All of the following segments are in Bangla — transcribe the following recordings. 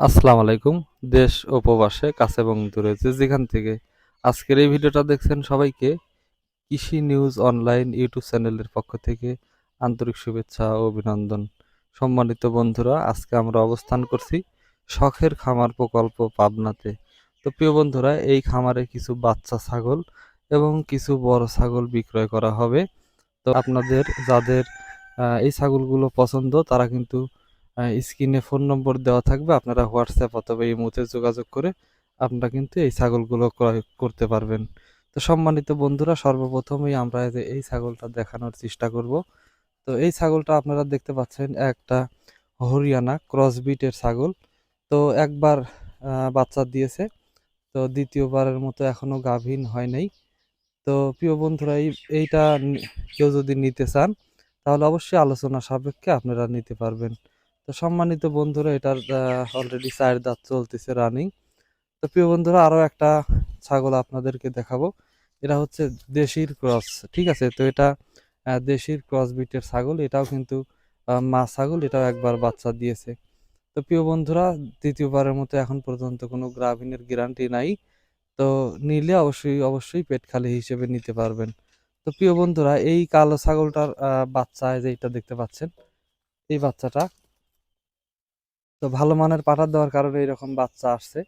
আসসালামু আলাইকুম, দেশ ও প্রবাসে, কাছে এবং দূরে যে যেখান থেকে আজকের এই ভিডিওটা দেখছেন সবাইকে, কৃষি নিউজ অনলাইন ইউটিউব চ্যানেলের পক্ষ থেকে আন্তরিক শুভেচ্ছা ও অভিনন্দন। সম্মানিত বন্ধুরা, আজকে আমরা অবস্থান করছি শখের খামার প্রকল্প পাবনাতে। তো প্রিয় বন্ধুরা, এই খামারে কিছু বাচ্চা ছাগল এবং কিছু বড় ছাগল বিক্রয় করা হবে। তো আপনাদের, যাদের এই ছাগলগুলো পছন্দ, তারা কিন্তু স্ক্রিনে ফোন নম্বর দেওয়া থাকবে। আপনারা হোয়াটসঅ্যাপ অথবা ইমোতে যোগাযোগ করে আপনারা কিন্তু এই ছাগলগুলো ক্রয় করতে পারবেন। তো সম্মানিত বন্ধুরা, সর্বপ্রথমেই আমরা এই ছাগলটা দেখানোর চেষ্টা করব। তো এই ছাগলটা আপনারা দেখতে পাচ্ছেন, একটা হরিয়ানা ক্রসবিটের ছাগল। তো একবার বাচ্চা দিয়েছে। তো দ্বিতীয়বারের মতো এখনও গাভীন হয় নাই। তো প্রিয় বন্ধুরা, এই, এইটা কেউ যদি নিতে চান, তাহলে অবশ্যই আলোচনা সাপেক্ষে আপনারা নিতে পারবেন। তো সম্মানিত বন্ধুরা, এটার অলরেডি চার দাঁত চলতেছে রানিং তো প্রিয় বন্ধুরা আরও একটা ছাগল আপনাদেরকে দেখাবো। এটা হচ্ছে দেশির ক্রস ঠিক আছে? তো এটা দেশির ক্রস বিটের ছাগল। এটাও কিন্তু মা ছাগল, এটাও একবার বাচ্চা দিয়েছে। তো প্রিয় বন্ধুরা, দ্বিতীয়বারের মতো এখন পর্যন্ত কোনো গ্রাভিনের গ্যারান্টি নাই। তো নিলে অবশ্যই অবশ্যই পেট খালি হিসেবে নিতে পারবেন। তো প্রিয় বন্ধুরা, এই কালো ছাগলটার বাচ্চা, এই যে এটা দেখতে পাচ্ছেন, এই বাচ্চাটা তো ভালো মানের পাঠা দেওয়ার কারণে এরকম বাচ্চা আসছে।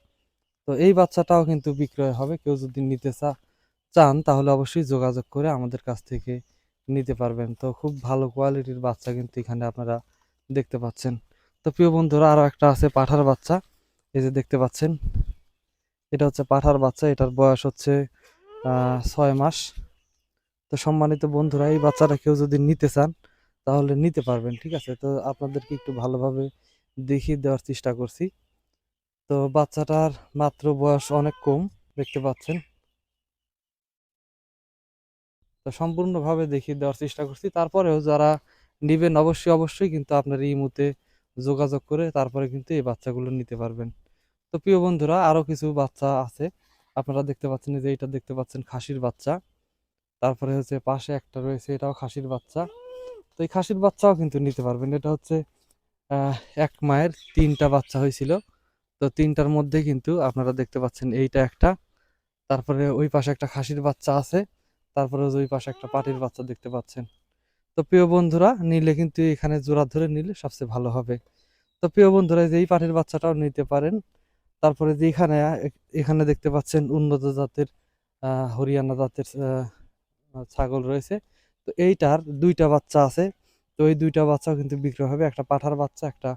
তো এই বাচ্চাটাও কিন্তু বিক্রয় হবে। কেউ যদি নিতে চা, চান তাহলে অবশ্যই যোগাযোগ করে আমাদের কাছ থেকে নিতে পারবেন। তো খুব ভালো কোয়ালিটির বাচ্চা কিন্তু এখানে আপনারা দেখতে পাচ্ছেন। তো প্রিয় বন্ধুরা, আরও একটা আছে পাঠার বাচ্চা। এই যে দেখতে পাচ্ছেন, এটা হচ্ছে পাঠার বাচ্চা। এটার বয়স হচ্ছে ছয় মাস। তো সম্মানিত বন্ধুরা, এই বাচ্চাটা কেউ যদি নিতে চান তাহলে নিতে পারবেন, ঠিক আছে? তো আপনাদেরকে একটু ভালোভাবে দেখিয়ে দেওয়ার চেষ্টা করছি। তো বাচ্চাটার মাত্র বয়স অনেক কম, দেখতে পাচ্ছেন। তো সম্পূর্ণভাবে দেখিয়ে দেওয়ার চেষ্টা করছি। তারপরেও যারা নিবেন অবশ্যই অবশ্যই কিন্তু আপনার এই মুহূর্তে যোগাযোগ করে তারপরে কিন্তু এই বাচ্চাগুলো নিতে পারবেন। তো প্রিয় বন্ধুরা, আরও কিছু বাচ্চা আছে। আপনারা দেখতে পাচ্ছেন যে এটা দেখতে পাচ্ছেন খাসির বাচ্চা। তারপরে হচ্ছে পাশে একটা রয়েছে, এটাও খাসির বাচ্চা। তো এই খাসির বাচ্চাও কিন্তু নিতে পারবেন। এটা হচ্ছে এক মায়ের তিনটা বাচ্চা হয়েছিল। তো তিনটার মধ্যে কিন্তু আপনারা দেখতে পাচ্ছেন এইটা একটা। তারপরে ওই পাশে একটা খাসির বাচ্চা আছে। তারপরে ওই পাশে একটা পাটির বাচ্চা দেখতে পাচ্ছেন। তো প্রিয় বন্ধুরা, নিলে কিন্তু এখানে জোড়া ধরে নিলে সবচেয়ে ভালো হবে। তো প্রিয় বন্ধুরা যে এই পাটির বাচ্চাটাও নিতে পারেন। তারপরে যে এখানে এখানে দেখতে পাচ্ছেন উন্নত জাতের হরিয়ানা জাতের ছাগল রয়েছে। তো এইটার দুইটা বাচ্চা আছে। তো এই দুইটা বাচ্চাও কিন্তু বিক্রয় হবে, একটা পাঠার বাচ্চা, একটা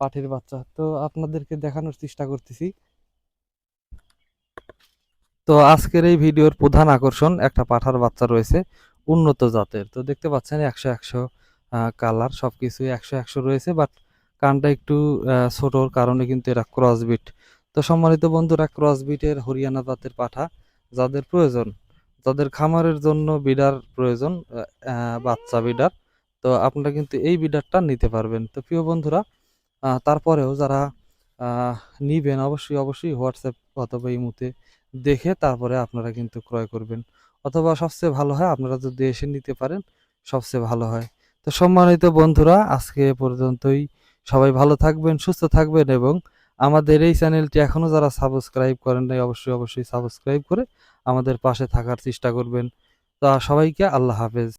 পাঠির বাচ্চা। তো আপনাদেরকে দেখানোর চেষ্টা করতেছি। তো আজকের এই ভিডিওর প্রধান আকর্ষণ একটা পাঠার বাচ্চা রয়েছে, উন্নত জাতের। তো দেখতে পাচ্ছেন একশো একশো কালার সবকিছুই একশো একশো রয়েছে, বাট কানটা একটু ছোটোর কারণে কিন্তু এরা ক্রসবিট তো সম্মানিত বন্ধুরা ক্রসবিটের হরিয়ানা জাতের পাঠা, যাদের প্রয়োজন, যাদের খামারের জন্য বিডার প্রয়োজন বাচ্চা বিডার তো আপনারা কিন্তু এই বিডারটা নিতে পারবেন। তো প্রিয় বন্ধুরা তারপরেও যারা নিবেন অবশ্যই অবশ্যই হোয়াটসঅ্যাপ অথবা ইমুতে দেখে তারপরে আপনারা কিন্তু ক্রয় করবেন। অথবা সবচেয়ে ভালো হয় আপনারা যদি এসে নিতে পারেন, সবচেয়ে ভালো হয়। তো সম্মানিত বন্ধুরা, আজকে পর্যন্তই। সবাই ভালো থাকবেন, সুস্থ থাকবেন এবং আমাদের এই চ্যানেলটি এখনও যারা সাবস্ক্রাইব করেন নাই, অবশ্যই অবশ্যই সাবস্ক্রাইব করে আমাদের পাশে থাকার চেষ্টা করবেন। তো সবাইকে আল্লাহ হাফেজ।